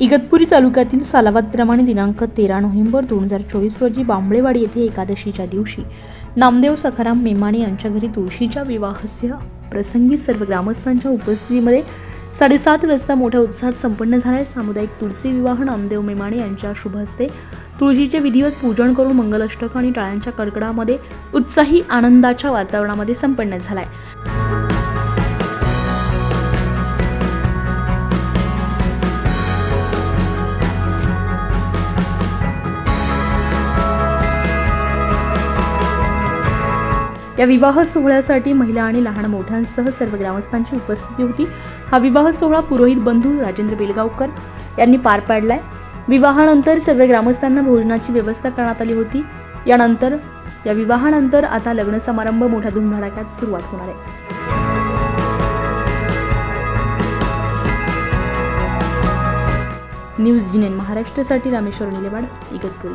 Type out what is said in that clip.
इगतपुरी तालुक्यातील सालावादप्रमाणे दिनांक तेरा नोव्हेंबर दोन हजार चोवीस रोजी बांबळेवाडी येथे एकादशीच्या दिवशी नामदेव सखाराम मेमाने यांच्या घरी तुळशीच्या विवाहस्य प्रसंगी सर्व ग्रामस्थांच्या उपस्थितीमध्ये साडेसात वाजता मोठ्या उत्साहात संपन्न झालाय सामुदायिक तुळशी विवाह नामदेव मेमाणे यांच्या शुभ हस्ते तुळशीचे विधिवत पूजन करून मंगलाष्टक आणि टाळ्यांच्या कडकडामध्ये उत्साही आनंदाच्या वातावरणामध्ये संपन्न झालाय. या विवाह सोहळ्यासाठी महिला आणि लहान मोठ्यांसह सर्व ग्रामस्थांची उपस्थिती होती. हा विवाह सोहळा पुरोहित बंधू राजेंद्र बेलगावकर यांनी पार पाडलाय. विवाहानंतर सर्व ग्रामस्थांना भोजनाची व्यवस्था करण्यात आली होती. यानंतर या विवाहानंतर आता लग्न समारंभ मोठ्या धुमधडाक्यात सुरुवात होणार आहे. न्यूज जिनेन महाराष्ट्रासाठी रामेश्वर निलेवाड इगतपुरी.